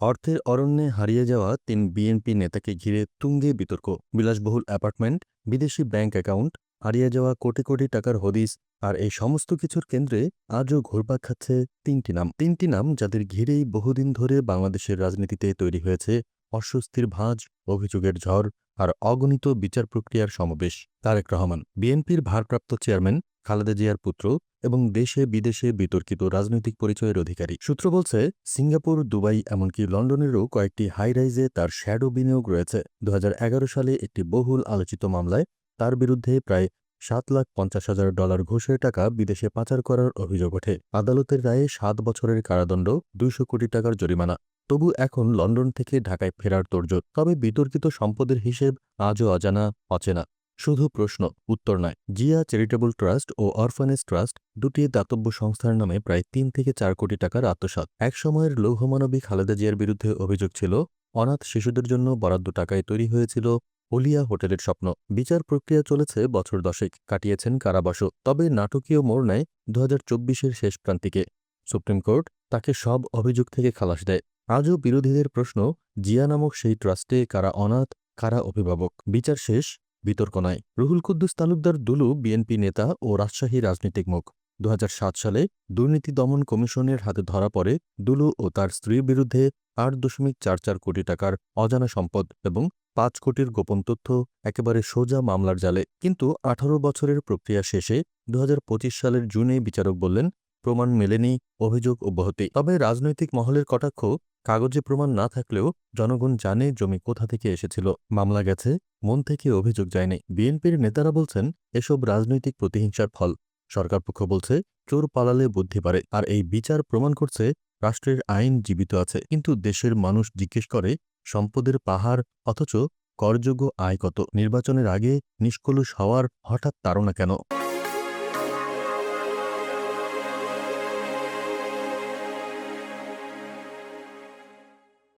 অর্থের অরণ্যে হারিয়ে যাওয়া তিন বিএনপি নেতাকে ঘিরে তুঙ্গে বিতর্ক। বিলাসবহুল অ্যাপার্টমেন্ট, বিদেশি ব্যাংক অ্যাকাউন্ট, হারিয়ে যাওয়া কোটি কোটি টাকার হদিস, আর এই সমস্ত কিছুর কেন্দ্রে আজও ঘুরপাক খাচ্ছে তিনটি নাম। তিনটি নাম যাদের ঘিরেই বহুদিন ধরে বাংলাদেশের রাজনীতিতে তৈরি হয়েছে অস্বস্তির ভাঁজ, অভিযোগের ঝড়, আর অগণিত বিচার প্রক্রিয়ার সমাবেশ। তারেক রহমান, বিএনপির ভারপ্রাপ্ত চেয়ারম্যান খালেদা জিয়ার পুত্র এবং দেশে বিদেশে বিতর্কিত রাজনৈতিক পরিচয়ের অধিকারী। সূত্র বলছে, সিঙ্গাপুর, দুবাই এমনকি লন্ডনেরও কয়েকটি হাইরাইজে তার শ্যাডো বিনিয়োগ রয়েছে। দু হাজার এগারো সালে একটি বহুল আলোচিত মামলায় তার বিরুদ্ধে প্রায় সাত লাখ পঞ্চাশ হাজার ডলার ঘুষের টাকা বিদেশে পাচার করার অভিযোগ ওঠে। আদালতের রায়ে সাত বছরের কারাদণ্ড, দুইশো কোটি টাকার জরিমানা। তবু এখন লন্ডন থেকে ঢাকায় ফেরার তোড়জোড়। তবে বিতর্কিত সম্পদের হিসেব আজও অজানা, অচেনা। শুধু প্রশ্ন, উত্তর নয়। জিয়া চ্যারিটেবল ট্রাস্ট ও অরফানেজ ট্রাস্ট দুটি দাতব্য সংস্থার নামে প্রায় তিন থেকে চার কোটি টাকার আত্মসাৎ। এক সময়ের লৌহমানবী খালেদা জিয়ার বিরুদ্ধে অভিযোগ ছিল, অনাথ শিশুদের জন্য বরাদ্দ টাকায় তৈরি হয়েছিল ওলিয়া হোটেলের স্বপ্ন। বিচার প্রক্রিয়া চলেছে বছর দশেক, কাটিয়েছেন কারাবাসও তবে নাটকীয় মোড় নেয় দু চব্বিশের শেষ প্রান্তিকে। সুপ্রিম কোর্ট তাকে সব অভিযোগ থেকে খালাস দেয়। আজও বিরোধীদের প্রশ্ন, জিয়া নামক সেই ট্রাস্টে কারা অনাথ, কারা অভিভাবক? বিচার শেষ বিতর্ক নয় রুহুল কুদ্দুস তালুকদার দুলু, বিএনপি নেতা ও রাজশাহী রাজনীতিক মুখ। দু হাজার সাত সালে দুর্নীতি দমন কমিশনের হাতে ধরা পড়ে দুলু ও তার স্ত্রীর বিরুদ্ধে আট দশমিক চার চার কোটি টাকার অজানা সম্পদ এবং পাঁচ কোটির গোপন তথ্য একেবারে সোজা মামলার জালে। কিন্তু আঠারো বছরের প্রক্রিয়া শেষে দু হাজার পঁচিশ সালের জুনে বিচারক বললেন, প্রমাণ মেলেনি, অভিযোগ অব্যাহতি। তবে রাজনৈতিক মহলের কটাক্ষ কাগজে প্রমাণ না থাকলেও জনগণ জানে জমি কোথা থেকে এসেছিল, মামলা গেছে, মন থেকে অভিযোগ যায়নি। বিএনপির নেতারা বলছেন, এসব রাজনৈতিক প্রতিহিংসার ফল। সরকারপক্ষ বলছে, চোর পালালে বুদ্ধি পারে আর এই বিচার প্রমাণ করছে, রাষ্ট্রের আইন জীবিত আছে। কিন্তু দেশের মানুষ জিজ্ঞেস করে, সম্পদের পাহাড়, অথচ করযোগ্য আয় কত? নির্বাচনের আগে নিষ্কলুষ হওয়ার হঠাৎ তাড়না কেন?